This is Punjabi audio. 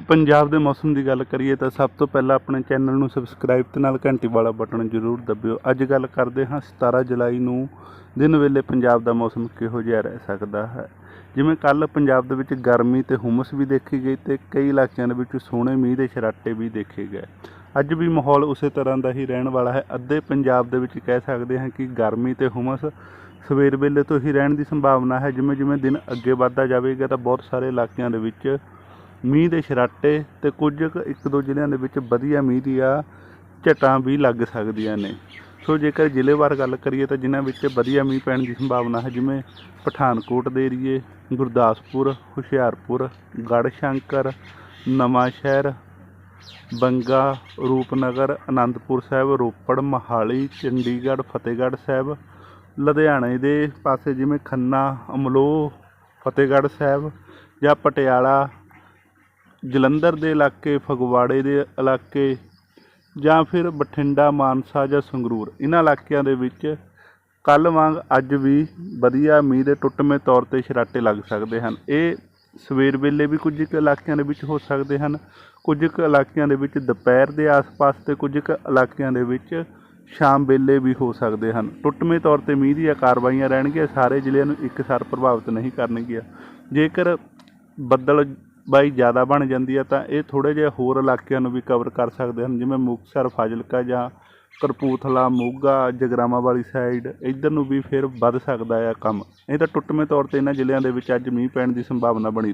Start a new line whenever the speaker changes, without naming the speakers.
ਪੰਜਾਬ ਦੇ ਮੌਸਮ ਦੀ ਗੱਲ ਕਰੀਏ ਤਾਂ ਸਭ ਤੋਂ ਪਹਿਲਾਂ ਆਪਣੇ ਚੈਨਲ ਨੂੰ ਸਬਸਕ੍ਰਾਈਬ ਤੇ ਨਾਲ ਘੰਟੀ ਵਾਲਾ ਬਟਨ ਜ਼ਰੂਰ ਦਬਿਓ। ਅੱਜ ਗੱਲ ਕਰਦੇ ਹਾਂ 17 ਜੁਲਾਈ ਨੂੰ ਦਿਨ ਵੇਲੇ ਪੰਜਾਬ ਦਾ ਮੌਸਮ ਕਿਹੋ ਜਿਹਾ ਰਹਿ ਸਕਦਾ ਹੈ? ਜਿਵੇਂ ਕੱਲ ਪੰਜਾਬ ਦੇ ਵਿੱਚ ਗਰਮੀ ਤੇ ਹੁਮਸ ਵੀ ਦੇਖੀ ਗਈ ਤੇ ਕਈ ਇਲਾਕਿਆਂ ਦੇ ਵਿੱਚ ਸੋਹਣੇ ਮੀਂਹ ਦੇ ਛਰਾਟੇ ਵੀ ਦੇਖੇ ਗਏ। ਅੱਜ ਵੀ ਮਾਹੌਲ ਉਸੇ ਤਰ੍ਹਾਂ ਦਾ ਹੀ ਰਹਿਣ ਵਾਲਾ ਹੈ। ਅੱਧੇ ਪੰਜਾਬ ਦੇ ਵਿੱਚ ਕਹਿ ਸਕਦੇ ਹਾਂ ਕਿ ਗਰਮੀ ਤੇ ਹੁਮਸ ਸਵੇਰ ਵੇਲੇ ਤੋਂ ਹੀ ਰਹਿਣ ਦੀ ਸੰਭਾਵਨਾ ਹੈ। ਜਿਵੇਂ ਜਿਵੇਂ ਦਿਨ ਅੱਗੇ ਵੱਧਦਾ ਜਾਵੇਗਾ ਤਾਂ ਬਹੁਤ ਸਾਰੇ ਇਲਾਕਿਆਂ ਦੇ ਵਿੱਚ ਮੀਂਹ ਦੇ ਛਰਾਟੇ ਤੇ ਕੁਝ ਕੁ ਇੱਕ ਦੋ ਜ਼ਿਲ੍ਹਿਆਂ ਦੇ ਵਿੱਚ ਵਧੀਆ ਮੀਂਹ ਦੀਆਂ ਝਟਾਂ ਵੀ ਲੱਗ ਸਕਦੀਆਂ ਨੇ। ਸੋ ਜੇਕਰ ਜ਼ਿਲ੍ਹੇਵਾਰ ਗੱਲ ਕਰੀਏ ਤਾਂ ਜਿਨ੍ਹਾਂ ਵਿੱਚ ਵਧੀਆ ਮੀਂਹ ਪੈਣ ਦੀ ਸੰਭਾਵਨਾ ਹੈ, ਜਿਵੇਂ ਪਠਾਨਕੋਟ ਦੇ ਏਰੀਏ, ਗੁਰਦਾਸਪੁਰ, ਹੁਸ਼ਿਆਰਪੁਰ ਗੜ੍ਹਸ਼ੰਕਰ ਨਵਾਂ ਸ਼ਹਿਰ, ਬੰਗਾ, ਰੂਪਨਗਰ ਆਨੰਦਪੁਰ ਸਾਹਿਬ, ਰੋਪੜ, ਮੋਹਾਲੀ, ਚੰਡੀਗੜ੍ਹ, ਫਤਿਹਗੜ੍ਹ ਸਾਹਿਬ, ਲੁਧਿਆਣੇ ਦੇ ਪਾਸੇ ਜਿਵੇਂ ਖੰਨਾ, ਅਮਲੋਹ, ਫਤਿਹਗੜ੍ਹ ਸਾਹਿਬ ਜਾਂ ਪਟਿਆਲਾ ਜਲੰਧਰ ਦੇ ਇਲਾਕੇ, ਫਗਵਾੜੇ ਦੇ ਇਲਾਕੇ ਜਾਂ ਫਿਰ ਬਠਿੰਡਾ, ਮਾਨਸਾ ਜਾਂ ਸੰਗਰੂਰ। ਇਹਨਾਂ ਇਲਾਕਿਆਂ ਦੇ ਵਿੱਚ ਕੱਲ੍ਹ ਵਾਂਗ ਅੱਜ ਵੀ ਵਧੀਆ ਮੀਂਹ ਦੇ ਟੁੱਟਵੇਂ ਤੌਰ ਤੇ ਛਰਾਟੇ ਲੱਗ ਸਕਦੇ ਹਨ। ਇਹ ਸਵੇਰ ਵੇਲੇ ਵੀ ਕੁਝ ਕੁ ਇਲਾਕਿਆਂ ਦੇ ਵਿੱਚ ਹੋ ਸਕਦੇ ਹਨ, ਕੁਝ ਕੁ ਇਲਾਕਿਆਂ ਦੇ ਵਿੱਚ ਦੁਪਹਿਰ ਦੇ ਆਸ-ਪਾਸ ਤੇ ਕੁਝ ਕੁ ਇਲਾਕਿਆਂ ਦੇ ਵਿੱਚ ਸ਼ਾਮ ਵੇਲੇ ਵੀ ਹੋ ਸਕਦੇ ਹਨ। ਟੁੱਟਵੇਂ ਤੌਰ ਤੇ ਮੀਂਹ ਦੀਆਂ ਕਾਰਵਾਈਆਂ ਰਹਿਣਗੀਆਂ, ਸਾਰੇ ਜ਼ਿਲ੍ਹਿਆਂ ਨੂੰ ਇੱਕਸਾਰ ਪ੍ਰਭਾਵਿਤ ਨਹੀਂ ਕਰਨਗੀਆਂ। ਜੇਕਰ ਬੱਦਲ ਬਾਈ ਜ਼ਿਆਦਾ ਬਣ ਜਾਂਦੀ ਹੈ ਤਾਂ ਇਹ ਥੋੜ੍ਹੇ ਜਿਹੇ ਹੋਰ ਇਲਾਕਿਆਂ ਨੂੰ ਵੀ ਕਵਰ ਕਰ ਸਕਦੇ ਹਨ, ਜਿਵੇਂ ਮੁਕਤਸਰ, ਫਾਜ਼ਿਲਕਾ ਜਾਂ ਕਰਪੂਥਲਾ ਮੋਗਾ, ਜਗਰਾਵਾਂ ਵਾਲੀ ਸਾਈਡ ਇੱਧਰ ਨੂੰ ਵੀ ਫਿਰ ਵੱਧ ਸਕਦਾ ਆ ਕੰਮ। ਇਹ ਤਾਂ ਟੁੱਟਵੇਂ ਤੌਰ ਤੇ ਇਹਨਾਂ ਜ਼ਿਲ੍ਹਿਆਂ ਦੇ ਵਿੱਚ ਅੱਜ ਮੀਂਹ ਪੈਣ ਦੀ ਸੰਭਾਵਨਾ ਬਣੀ